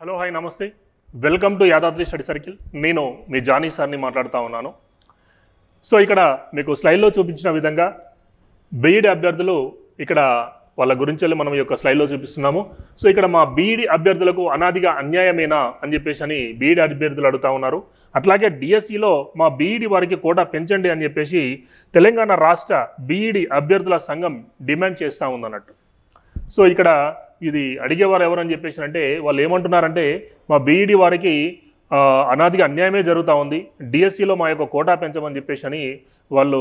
Hello hi namaste. Welcome to Yadadri study circle. నేను మీ Johnny సార్ని మాట్లాడుతూ ఉన్నాను. సో ఇక్కడ మీకు స్లైడ్లో చూపించిన విధంగా బీఈడి అభ్యర్థులు ఇక్కడ వాళ్ళ గురించి వెళ్ళి మనం ఈ యొక్క స్లైడ్లో చూపిస్తున్నాము. సో ఇక్కడ మా బీఈడి అభ్యర్థులకు అనాదిగా అన్యాయమేనా అని చెప్పేసి అని బీఈడి అభ్యర్థులు అడుగుతా ఉన్నారు. అట్లాగే డిఎస్సిలో మా బీఈడి వారికి కూడా పెంచండి అని చెప్పేసి తెలంగాణ రాష్ట్ర బీఈడి అభ్యర్థుల సంఘం డిమాండ్ చేస్తూ ఉందన్నట్టు. సో ఇక్కడ ఇది అడిగేవారు ఎవరని చెప్పేసి అంటే వాళ్ళు ఏమంటున్నారంటే మా బీఈడి వారికి అనాదిగా అన్యాయమే జరుగుతూ ఉంది డిఎస్సిలో మా యొక్క కోటా పెంచమని చెప్పేసి అని వాళ్ళు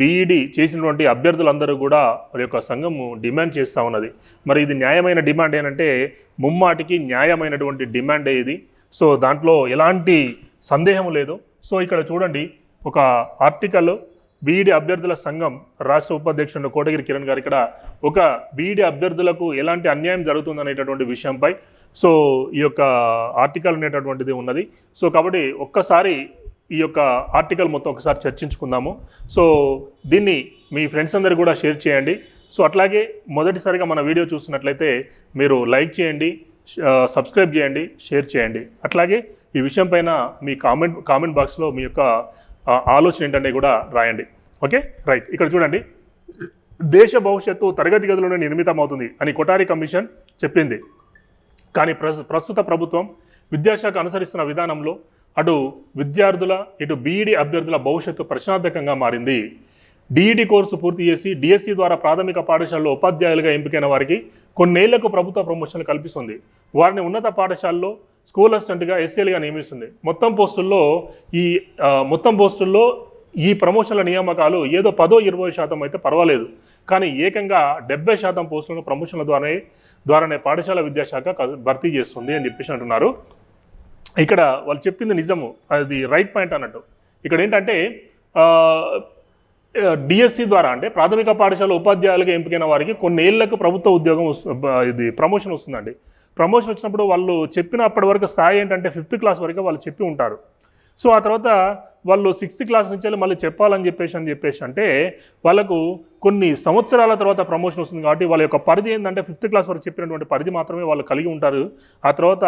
బీఈడి చేసినటువంటి అభ్యర్థులందరూ కూడా వారి యొక్క సంఘము డిమాండ్ చేస్తూ ఉన్నది. మరి ఇది న్యాయమైన డిమాండ్ ఏంటంటే ముమ్మాటికి న్యాయమైనటువంటి డిమాండే ఇది. సో దాంట్లో ఎలాంటి సందేహం లేదు. సో ఇక్కడ చూడండి ఒక ఆర్టికల్ బీఈడి అభ్యర్థుల సంఘం రాష్ట్ర ఉపాధ్యక్షుడు కోటగిరి కిరణ్ గారు ఇక్కడ ఒక బీఈడి అభ్యర్థులకు ఎలాంటి అన్యాయం జరుగుతుంది అనేటటువంటి విషయంపై సో ఈ యొక్క ఆర్టికల్ అనేటటువంటిది ఉన్నది. సో కాబట్టి ఒక్కసారి ఈ యొక్క ఆర్టికల్ మొత్తం ఒకసారి చర్చించుకుందాము. సో దీన్ని మీ ఫ్రెండ్స్ అందరు కూడా షేర్ చేయండి. సో అట్లాగే మొదటిసారిగా మన వీడియో చూసినట్లయితే మీరు లైక్ చేయండి సబ్స్క్రైబ్ చేయండి షేర్ చేయండి. అట్లాగే ఈ విషయం పైన మీ కామెంట్ కామెంట్ బాక్స్లో మీ యొక్క ఆలోచన ఏంటంటే కూడా రాయండి. ఓకే? రైట్. ఇక్కడ చూడండి. దేశ భవిష్యత్తు తరగతి గదిలోనే నిర్మితమవుతుంది అని కొటారి కమిషన్ చెప్పింది. కానీ ప్రస్ ప్రస్తుత ప్రభుత్వం విద్యాశాఖ అనుసరిస్తున్న విధానంలో అటు విద్యార్థుల ఇటు బీఈడి అభ్యర్థుల భవిష్యత్తు ప్రశ్నార్థకంగా మారింది. డిఈడి కోర్సు పూర్తి చేసి డిఎస్సి ద్వారా ప్రాథమిక పాఠశాలలో ఉపాధ్యాయులుగా ఎంపికైన వారికి కొన్నేళ్ళకు ప్రభుత్వ ప్రమోషన్లు కల్పిస్తుంది. వారిని ఉన్నత పాఠశాలలో స్కూల్ అసిస్టెంట్గా ఎస్ఏలుగా నియమిస్తుంది. మొత్తం పోస్టుల్లో ఈ మొత్తం పోస్టుల్లో ఈ ప్రమోషన్ల నియామకాలు ఏదో పదో ఇరవై శాతం అయితే పర్వాలేదు. కానీ ఏకంగా డెబ్బై శాతం పోస్టులను ప్రమోషన్ల ద్వారానే ద్వారానే పాఠశాల విద్యాశాఖ భర్తీ చేస్తుంది అని చెప్పేసి అంటున్నారు. ఇక్కడ వాళ్ళు చెప్పింది నిజము. అది రైట్ పాయింట్ అన్నట్టు. ఇక్కడ ఏంటంటే డిఎస్సి ద్వారా అంటే ప్రాథమిక పాఠశాల ఉపాధ్యాయులుగా ఎంపికైన వారికి కొన్ని ఏళ్ళకు ప్రభుత్వ ఉద్యోగం ఇది ప్రమోషన్ వస్తుందండి. ప్రమోషన్ వచ్చినప్పుడు వాళ్ళు చెప్పిన అప్పటి వరకు స్థాయి ఏంటంటే ఫిఫ్త్ క్లాస్ వరకు వాళ్ళు చెప్పి ఉంటారు. సో ఆ తర్వాత వాళ్ళు సిక్స్త్ క్లాస్ నుంచి వెళ్ళి మళ్ళీ చెప్పాలని చెప్పేసి అని చెప్పేసి అంటే వాళ్ళకు కొన్ని సంవత్సరాల తర్వాత ప్రమోషన్ వస్తుంది కాబట్టి వాళ్ళ యొక్క పరిధి ఏంటంటే ఫిఫ్త్ క్లాస్ వరకు చెప్పినటువంటి పరిధి మాత్రమే వాళ్ళు కలిగి ఉంటారు. ఆ తర్వాత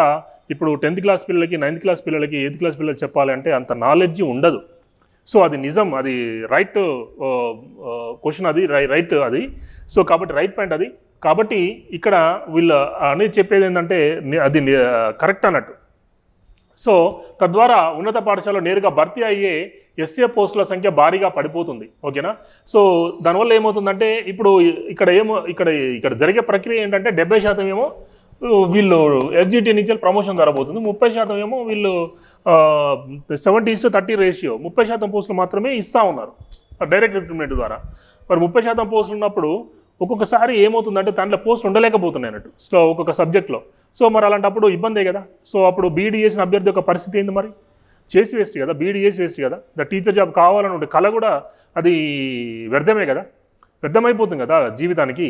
ఇప్పుడు టెన్త్ క్లాస్ పిల్లలకి నైన్త్ క్లాస్ పిల్లలకి ఎయిత్ క్లాస్ పిల్లలకి చెప్పాలంటే అంత నాలెడ్జ్ ఉండదు. సో అది నిజం అది రైట్ క్వశ్చన్ అది రై రైట్ అది. సో కాబట్టి రైట్ పాయింట్ అది. కాబట్టి ఇక్కడ వీళ్ళు అనేది చెప్పేది ఏంటంటే అది కరెక్ట్ అన్నట్టు. సో తద్వారా ఉన్నత పాఠశాలలో నేరుగా భర్తీ అయ్యే ఎస్ఏ పోస్టుల సంఖ్య భారీగా పడిపోతుంది ఓకేనా? సో దానివల్ల ఏమవుతుందంటే ఇప్పుడు ఇక్కడ ఏమో ఇక్కడ ఇక్కడ జరిగే ప్రక్రియ ఏంటంటే డెబ్బై శాతం ఏమో వీళ్ళు ఎస్జిటి నుంచి ప్రమోషన్ ద్వారా పోతుంది ముప్పై శాతం ఏమో వీళ్ళు సెవెంటీ టు థర్టీ రేషియో ముప్పై శాతం పోస్టులు మాత్రమే ఇస్తూ ఉన్నారు డైరెక్ట్ రిక్రూట్మెంట్ ద్వారా. మరి ముప్పై శాతం పోస్టులు ఉన్నప్పుడు ఒక్కొక్కసారి ఏమవుతుందంటే దాంట్లో పోస్టులు ఉండలేకపోతున్నాయి అన్నట్టు. సో ఒక్కొక్క సబ్జెక్ట్లో. సో మరి అలాంటప్పుడు ఇబ్బందే కదా. సో అప్పుడు బీఈడి చేసిన అభ్యర్థి యొక్క పరిస్థితి ఏంది మరి? చేసి వేస్ట్ కదా. బీఈడి చేసి వేస్ట్ కదా. ద టీచర్ జాబ్ కావాలని ఉండే కళ కూడా అది వ్యర్థమే కదా. వ్యర్థమైపోతుంది కదా జీవితానికి.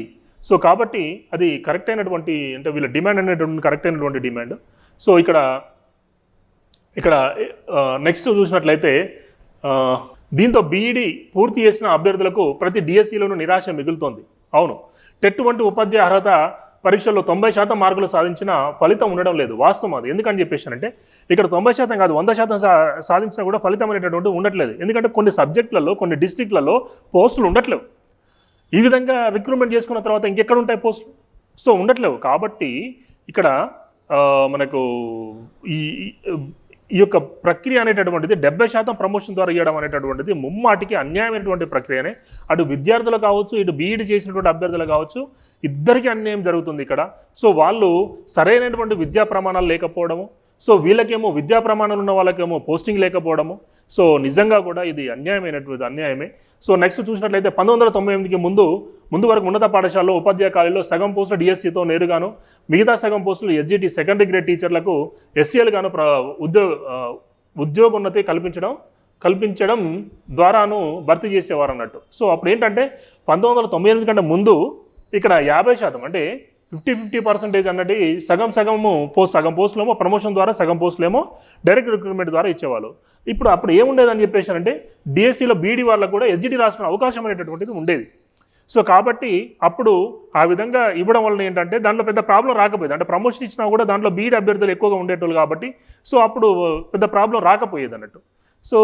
సో కాబట్టి అది కరెక్ట్ అయినటువంటి అంటే వీళ్ళ డిమాండ్ అనేటువంటి కరెక్ట్ అయినటువంటి డిమాండ్. సో ఇక్కడ ఇక్కడ నెక్స్ట్ చూసినట్లయితే దీంతో బీఈడి పూర్తి చేసిన అభ్యర్థులకు ప్రతి డిఎస్సిలోనూ నిరాశ మిగులుతోంది. అవును. టెట్ వంటి ఉపాధ్యాయ అర్హత పరీక్షల్లో తొంభై శాతం మార్కులు సాధించిన ఫలితం ఉండడం లేదు. వాస్తవం అది. ఎందుకని చెప్పేసానంటే ఇక్కడ తొంభై శాతం కాదు వంద శాతం సా సాధించినా కూడా ఫలితం అనేటటువంటి ఉండట్లేదు. ఎందుకంటే కొన్ని సబ్జెక్టులలో కొన్ని డిస్ట్రిక్ట్లలో పోస్టులు ఉండట్లేవు. ఈ విధంగా రిక్రూట్మెంట్ చేసుకున్న తర్వాత ఇంకెక్కడ ఉంటాయి పోస్టులు? సో ఉండట్లేవు. కాబట్టి ఇక్కడ మనకు ఈ ఈ- యొక్క ప్రక్రియ అనేటటువంటిది డెబ్బై శాతం ప్రమోషన్ ద్వారా ఇవ్వడం అనేటటువంటిది ముమ్మాటికి అన్యాయమైనటువంటి ప్రక్రియనే. అటు విద్యార్థులు కావచ్చు ఇటు బీఈడి చేసినటువంటి అభ్యర్థులు కావచ్చు ఇద్దరికీ అన్యాయం జరుగుతుంది ఇక్కడ. సో వాళ్ళు సరైనటువంటి విద్యా ప్రమాణాలు లేకపోవడము సో వీళ్ళకేమో విద్యా ప్రమాణాలు ఉన్న వాళ్ళకేమో పోస్టింగ్ లేకపోవడము. సో నిజంగా కూడా ఇది అన్యాయమైనటువంటి అన్యాయమే. సో నెక్స్ట్ చూసినట్లయితే పంతొమ్మిది వందల తొంభై ఎనిమిదికి ముందు ముందు వరకు ఉన్నత పాఠశాలలో ఉపాధ్యాయ కాలేజీలో సగం పోస్టులు డిఎస్సితో నేరుగాను మిగతా సగం పోస్టులు ఎస్జిటి సెకండరీ గ్రేడ్ టీచర్లకు ఎస్సీఎల్గాను ప్ర ఉద్యోగ ఉద్యోగ ఉద్యోగోన్నతి కల్పించడం కల్పించడం ద్వారాను భర్తీ చేసేవారు అన్నట్టు సో అప్పుడు ఏంటంటే పంతొమ్మిది వందల తొంభై ఎనిమిది కంటే ముందు ఇక్కడ యాభై శాతం అంటే ఫిఫ్టీ ఫిఫ్టీ పర్సెంటేజ్ అన్నది సగం సగము పోస్ట్ సగం పోస్టులేమో ప్రమోషన్ ద్వారా సగం పోస్టులేమో డైరెక్ట్ రిక్రూట్మెంట్ ద్వారా ఇచ్చేవాళ్ళు. ఇప్పుడు అప్పుడు ఏముండేదని చెప్పేసి అంటే డిఎస్సిలో బీడీ వాళ్ళకు కూడా ఎస్జిటి రాసుకునే అవకాశం అనేటటువంటిది ఉండేది. సో కాబట్టి అప్పుడు ఆ విధంగా ఇవ్వడం వలన ఏంటంటే దాంట్లో పెద్ద ప్రాబ్లం రాకపోయేది. అంటే ప్రమోషన్ ఇచ్చినా కూడా దాంట్లో బీఈడి అభ్యర్థులు ఎక్కువగా ఉండేటోళ్ళు కాబట్టి సో అప్పుడు పెద్ద ప్రాబ్లం రాకపోయేది అన్నట్టు. సో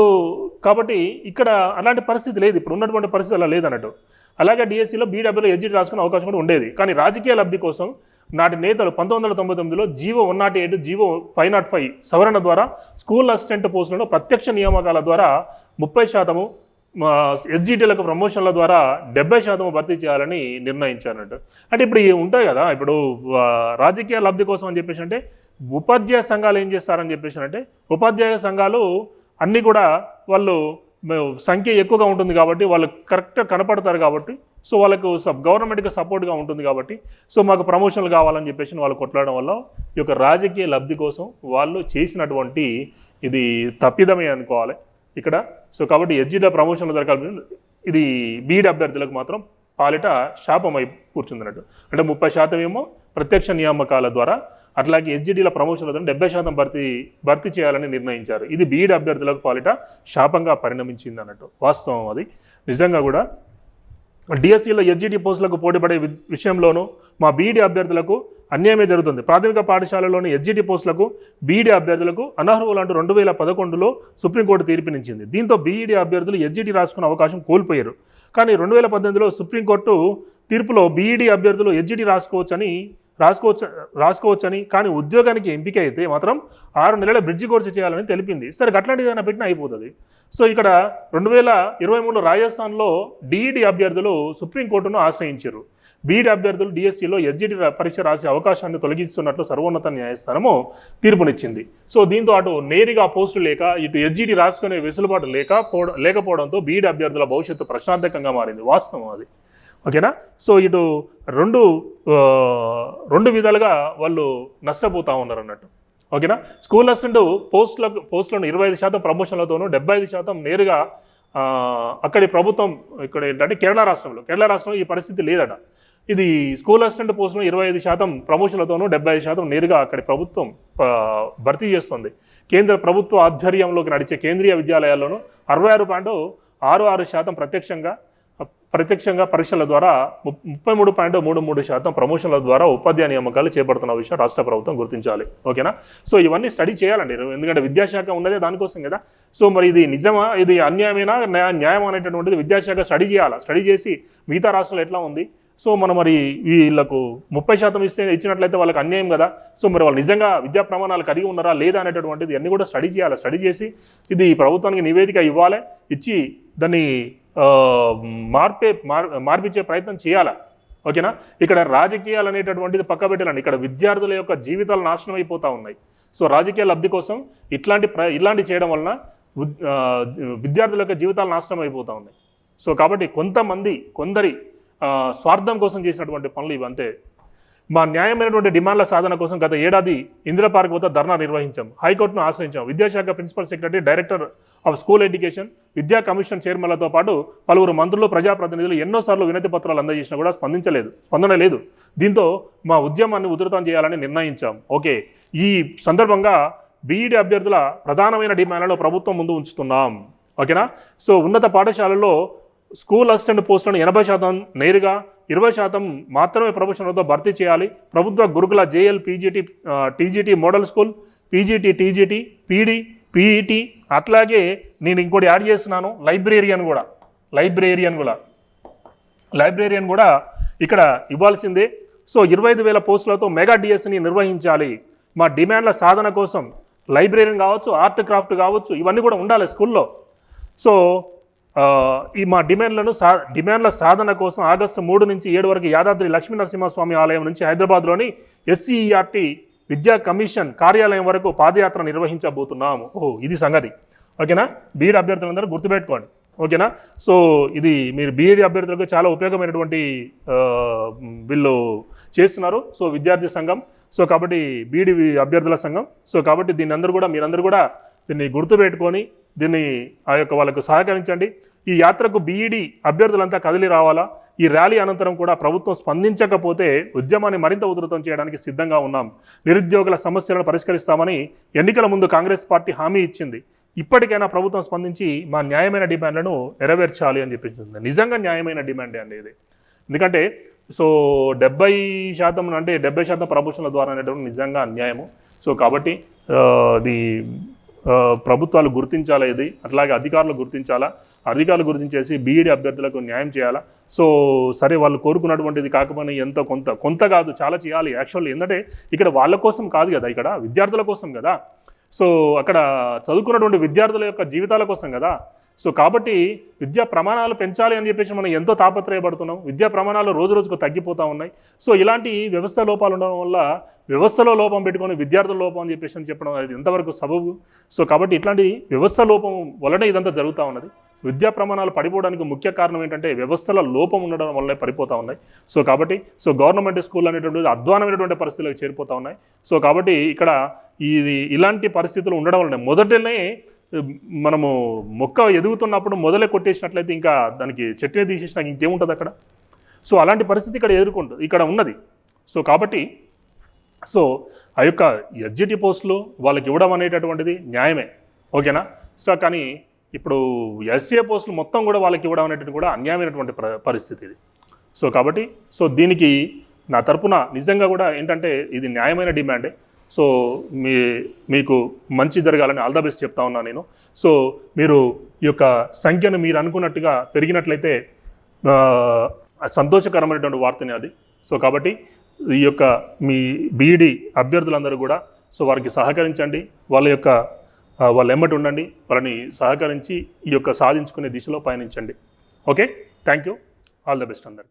కాబట్టి ఇక్కడ అలాంటి పరిస్థితి లేదు. ఇప్పుడు ఉన్నటువంటి పరిస్థితి అలా లేదన్నట్టు. అలాగే డిఎస్సిలో బీడబ్ల్యూలో ఎడ్జిట్ రాసుకునే అవకాశం కూడా ఉండేది. కానీ రాజకీయ లబ్ధి కోసం నాటి నేతలు పంతొమ్మిది వందల తొంభై తొమ్మిదిలో G O one not eight G O five not five సవరణ ద్వారా స్కూల్ అసిస్టెంట్ పోస్టులను ప్రత్యక్ష నియామకాల ద్వారా ముప్పై శాతము ఎస్జిటీలకు ప్రమోషన్ల ద్వారా డెబ్బై శాతం భర్తీ చేయాలని నిర్ణయించారన్నట్టు. అంటే ఇప్పుడు ఉంటాయి కదా ఇప్పుడు రాజకీయ లబ్ధి కోసం అని చెప్పేసి అంటే ఉపాధ్యాయ సంఘాలు ఏం చేస్తారని చెప్పేసి అంటే ఉపాధ్యాయ సంఘాలు అన్నీ కూడా వాళ్ళు సంఖ్య ఎక్కువగా ఉంటుంది కాబట్టి వాళ్ళు కరెక్ట్గా కనపడతారు కాబట్టి సో వాళ్ళకు సబ్ గవర్నమెంట్కి సపోర్ట్గా ఉంటుంది కాబట్టి సో మాకు ప్రమోషన్లు కావాలని చెప్పేసి వాళ్ళు కొట్లాడడం వల్ల ఈ యొక్క రాజకీయ లబ్ధి కోసం వాళ్ళు చేసినటువంటి ఇది తప్పిదమే అనుకోవాలి ఇక్కడ. సో కాబట్టి ఎస్జిడ ప్రమోషన్ల ద్వారా ఇది బీడ్ అభ్యర్థులకు మాత్రం పాలిట శాపమై కూర్చుందన్నట్టు. అంటే ముప్పై శాతం ఏమో ప్రత్యక్ష నియామకాల ద్వారా అట్లాగే ఎస్జిడిల ప్రమోషన్ల డెబ్బై శాతం భర్తీ భర్తీ చేయాలని నిర్ణయించారు. ఇది బీఈడి అభ్యర్థులకు పాలిట శాపంగా పరిణమించింది అన్నట్టు. వాస్తవం అది. నిజంగా కూడా డిఎస్సిలో ఎస్జిటి పోస్టులకు పోటీపడే విషయంలోనూ మా బీఈడి అభ్యర్థులకు అన్యాయమే జరుగుతుంది. ప్రాథమిక పాఠశాలలోని ఎస్జిటి పోస్టులకు బీఈడి అభ్యర్థులకు అనర్హులు అంటూ రెండు వేల పదకొండులో సుప్రీంకోర్టు తీర్పునిచ్చింది. దీంతో బీఈడి అభ్యర్థులు ఎస్జిటి రాసుకునే అవకాశం కోల్పోయారు. కానీ రెండు వేల పద్దెనిమిదిలో సుప్రీంకోర్టు తీర్పులో బీఈడి అభ్యర్థులు ఎస్జిటి రాసుకోవచ్చని రాసుకోవచ్చు రాసుకోవచ్చని కానీ ఉద్యోగానికి ఎంపిక అయితే మాత్రం ఆరు నెలల బ్రిడ్జి కోర్సు చేయాలని తెలిపింది. సరే అట్లాంటిది ఏదైనా పెట్టినా అయిపోతుంది. సో ఇక్కడ రెండు వేల ఇరవై మూడులో రాజస్థాన్లో డిఈడి అభ్యర్థులు సుప్రీంకోర్టును ఆశ్రయించారు. బీఈడి అభ్యర్థులు డిఎస్సిలో ఎస్జిటి పరీక్ష రాసే అవకాశాన్ని తొలగిస్తున్నట్లు సర్వోన్నత న్యాయస్థానము తీర్పునిచ్చింది. సో దీంతో అటు నేరుగా పోస్టు లేక ఇటు ఎస్జిటి రాసుకునే వెసులుబాటు లేక లేకపోవడంతో బీఈడి అభ్యర్థుల భవిష్యత్తు ప్రశ్నార్థకంగా మారింది. వాస్తవం అది. ఓకేనా? సో ఇటు రెండు రెండు విధాలుగా వాళ్ళు నష్టపోతూ ఉన్నారు అన్నట్టు ఓకేనా? స్కూల్ అసిస్టెంట్ పోస్టులకు పోస్టులను ఇరవై ఐదు శాతం ప్రమోషన్లతోనూ డెబ్బై ఐదు శాతం నేరుగా అక్కడి ప్రభుత్వం ఇక్కడ ఏంటంటే కేరళ రాష్ట్రంలో కేరళ రాష్ట్రంలో ఈ పరిస్థితి లేదట. ఇది స్కూల్ అసిస్టెంట్ పోస్టులను ఇరవై ఐదు శాతం ప్రమోషన్లతోనూ డెబ్బై ఐదు శాతం నేరుగా అక్కడి ప్రభుత్వం భర్తీ చేస్తుంది. కేంద్ర ప్రభుత్వ ఆధ్వర్యంలోకి నడిచే కేంద్రీయ విద్యాలయాల్లోనూ అరవై ఆరు పాయింట్ ఆరు ఆరు శాతం ప్రత్యక్షంగా ప్రత్యక్షంగా పరీక్షల ద్వారా ము- ముప్పై మూడు పాయింట్ మూడు మూడు శాతం ప్రమోషన్ల ద్వారా ఉపాధ్యాయ నియామకాలు చేపడుతున్న విషయం రాష్ట్ర ప్రభుత్వం గుర్తించాలి. ఓకేనా? సో ఇవన్నీ స్టడీ చేయాలండి. ఎందుకంటే విద్యాశాఖ ఉన్నదే దానికోసం కదా. సో మరి ఇది నిజమా? ఇది అన్యాయమేనా? న్యాయ- న్యాయం అనేటటువంటిది విద్యాశాఖ స్టడీ చేయాలా? స్టడీ చేసి మిగతా రాష్ట్రాలు ఎట్లా ఉంది? సో మనం మరి వీళ్ళకు ముప్పై శాతం ఇస్తే ఇచ్చినట్లయితే వాళ్ళకి అన్యాయం కదా. సో మరి వాళ్ళు నిజంగా విద్యా ప్రమాణాలు కలిగి ఉన్నారా లేదా అనేటటువంటిది అన్నీ కూడా స్టడీ చేయాలి? స్టడీ చేసి ఇది ప్రభుత్వానికి నివేదిక ఇవ్వాలి. ఇచ్చి దాన్ని మార్పే మార్ మార్పించే ప్రయత్నం చేయాలా? ఓకేనా? ఇక్కడ రాజకీయాలు అనేటటువంటిది పక్క పెట్టాలండి ఇక్కడ విద్యార్థుల యొక్క జీవితాలు నాశనం అయిపోతూ ఉన్నాయి. సో రాజకీయ లబ్ధి కోసం ఇట్లాంటి ప్ర ఇలాంటి చేయడం వలన విద్యార్థుల యొక్క జీవితాలు నాశనం అయిపోతూ ఉన్నాయి. సో కాబట్టి కొంతమంది కొందరి స్వార్థం కోసం చేసినటువంటి పనులు ఇవి అంతే మా న్యాయమైనటువంటి డిమాండ్ల సాధన కోసం గత ఏడాది ఇందిరా పార్క్ వద్ద ధర్నా నిర్వహించాం. హైకోర్టును ఆశ్రయించాం. విద్యాశాఖ principal secretary director of school education విద్యా కమిషన్ చైర్మన్లతో పాటు పలువురు మంత్రులు ప్రజాప్రతినిధులు ఎన్నోసార్లు వినతి పత్రాలు అందజేసినా కూడా స్పందించలేదు. స్పందన లేదు. దీంతో మా ఉద్యమాన్ని ఉధృతం చేయాలని నిర్ణయించాం. ఓకే. ఈ సందర్భంగా బీఈడి అభ్యర్థుల ప్రధానమైన డిమాండ్లను ప్రభుత్వం ముందు ఉంచుతున్నాం. ఓకేనా? సో ఉన్నత పాఠశాలల్లో స్కూల్ అసిస్టెంట్ పోస్టులను ఎనభై శాతం నేరుగా ఇరవై శాతం మాత్రమే ప్రమోషన్లతో భర్తీ చేయాలి. ప్రభుత్వ గురుకుల JL PGT TGT model school PGT TGT PD PET అట్లాగే నేను ఇంకోటి యాడ్ చేస్తున్నాను లైబ్రేరియన్ కూడా లైబ్రేరియన్ కూడా. లైబ్రేరియన్ కూడా ఇక్కడ ఇవ్వాల్సిందే. సో ఇరవై ఐదు వేల పోస్టులతో మెగా డిఎస్ని నిర్వహించాలి. మా డిమాండ్ల సాధన కోసం లైబ్రేరియన్ కావచ్చు ఆర్ట్ క్రాఫ్ట్ కావచ్చు ఇవన్నీ కూడా ఉండాలి స్కూల్లో. సో ఈ మా డిమాండ్లను సా డిమాండ్ల సాధన కోసం ఆగస్టు మూడు నుంచి ఏడు వరకు యాదాద్రి లక్ష్మీ నరసింహస్వామి ఆలయం నుంచి హైదరాబాద్లోని ఎస్సీఈఆర్టీ విద్యా కమిషన్ కార్యాలయం వరకు పాదయాత్ర నిర్వహించబోతున్నాము. ఓహో ఇది సంగతి. ఓకేనా? బీఈడి అభ్యర్థులందరూ గుర్తుపెట్టుకోండి. ఓకేనా? సో ఇది మీరు బీఈడి అభ్యర్థులకు చాలా ఉపయోగమైనటువంటి వీళ్ళు చేస్తున్నారు. సో విద్యార్థి సంఘం సో కాబట్టి బీఈడి అభ్యర్థుల సంఘం సో కాబట్టి దీన్ని అందరూ కూడా మీరందరూ కూడా దీన్ని గుర్తుపెట్టుకొని దీన్ని ఆ యొక్క వాళ్ళకు సహకరించండి. ఈ యాత్రకు బీఈడి అభ్యర్థులంతా కదిలి రావాలా? ఈ ర్యాలీ అనంతరం కూడా ప్రభుత్వం స్పందించకపోతే ఉద్యమాన్ని మరింత ఉధృతం చేయడానికి సిద్ధంగా ఉన్నాం. నిరుద్యోగుల సమస్యలను పరిష్కరిస్తామని ఎన్నికల ముందు కాంగ్రెస్ పార్టీ హామీ ఇచ్చింది. ఇప్పటికైనా ప్రభుత్వం స్పందించి మా న్యాయమైన డిమాండ్లను నెరవేర్చాలి అని చెప్పింది. నిజంగా న్యాయమైన డిమాండే అండి ఇది. ఎందుకంటే సో డెబ్బై శాతం అంటే డెబ్బై శాతం ప్రమోషన్ల ద్వారా అనేటువంటి నిజంగా అన్యాయము. సో కాబట్టి అది ప్రభుత్వాలు గుర్తించాలా ఇది? అట్లాగే అధికారులు గుర్తించాలా? అధికారులు గుర్తించేసి బీఈడి అభ్యర్థులకు న్యాయం చేయాలా? సో సరే వాళ్ళు కోరుకున్నటువంటిది కాకపోయినా ఎంత కొంత కొంత కాదు చాలా చేయాలి. యాక్చువల్లీ ఏంటంటే ఇక్కడ వాళ్ళ కోసం కాదు కదా ఇక్కడ విద్యార్థుల కోసం కదా. సో అక్కడ చదువుకున్నటువంటి విద్యార్థుల యొక్క జీవితాల కోసం కదా. సో కాబట్టి విద్యా ప్రమాణాలు పెంచాలి అని చెప్పేసి మనం ఎంతో తాపత్రయపడుతున్నాం. విద్యా ప్రమాణాలు రోజు రోజుకు తగ్గిపోతూ ఉన్నాయి. సో ఇలాంటి వ్యవస్థ లోపాలు ఉండడం వల్ల వ్యవస్థలో లోపం పెట్టుకొని విద్యార్థుల లోపం అని చెప్పేసి అని చెప్పడం అది ఎంతవరకు సబబు? సో కాబట్టి ఇట్లాంటి వ్యవస్థ లోపం వలన ఇదంతా జరుగుతూ ఉన్నది. విద్యా ప్రమాణాలు పడిపోవడానికి ముఖ్య కారణం ఏంటంటే వ్యవస్థల లోపం ఉండడం వల్లనే పడిపోతూ ఉన్నాయి. సో కాబట్టి సో గవర్నమెంట్ స్కూల్ అనేటువంటిది అధ్వానమైనటువంటి పరిస్థితులకు చేరిపోతూ ఉన్నాయి. సో కాబట్టి ఇక్కడ ఇది ఇలాంటి పరిస్థితులు ఉండడం వల్లనే మొదటనే మనము మొక్క ఎదుగుతున్నప్పుడు మొదలే కొట్టేసినట్లయితే ఇంకా దానికి చెట్టునే తీసేసినాక ఇంకేముంటుంది అక్కడ? సో అలాంటి పరిస్థితి ఇక్కడ ఎదుర్కొంటుంది. ఇక్కడ ఉన్నది. సో కాబట్టి సో ఆ యొక్క ఎస్జిటి పోస్టులు వాళ్ళకి ఇవ్వడం అనేటటువంటిది న్యాయమే. ఓకేనా? సో కానీ ఇప్పుడు ఎస్సీఏ పోస్టులు మొత్తం కూడా వాళ్ళకి ఇవ్వడం అనేటువంటి కూడా అన్యాయమైనటువంటి పరిస్థితి ఇది. సో కాబట్టి సో దీనికి నా తరపున నిజంగా కూడా ఏంటంటే ఇది న్యాయమైన డిమాండే. సో మీ మీకు మంచి జరగాలని ఆల్ ద బెస్ట్ చెప్తా ఉన్నాను నేను. సో మీరు ఈ యొక్క సంఖ్యను మీరు అనుకున్నట్టుగా పెరిగినట్లయితే సంతోషకరమైనటువంటి వార్తనే అది. సో కాబట్టి ఈ యొక్క మీ బీఈడి అభ్యర్థులందరూ కూడా సో వారికి సహకరించండి. వాళ్ళ యొక్క వాళ్ళ ఎమ్మటి ఉండండి. వాళ్ళని సహకరించి ఈ యొక్క సాధించుకునే దిశలో పయనించండి. Okay? Thank you all the best అందరికీ.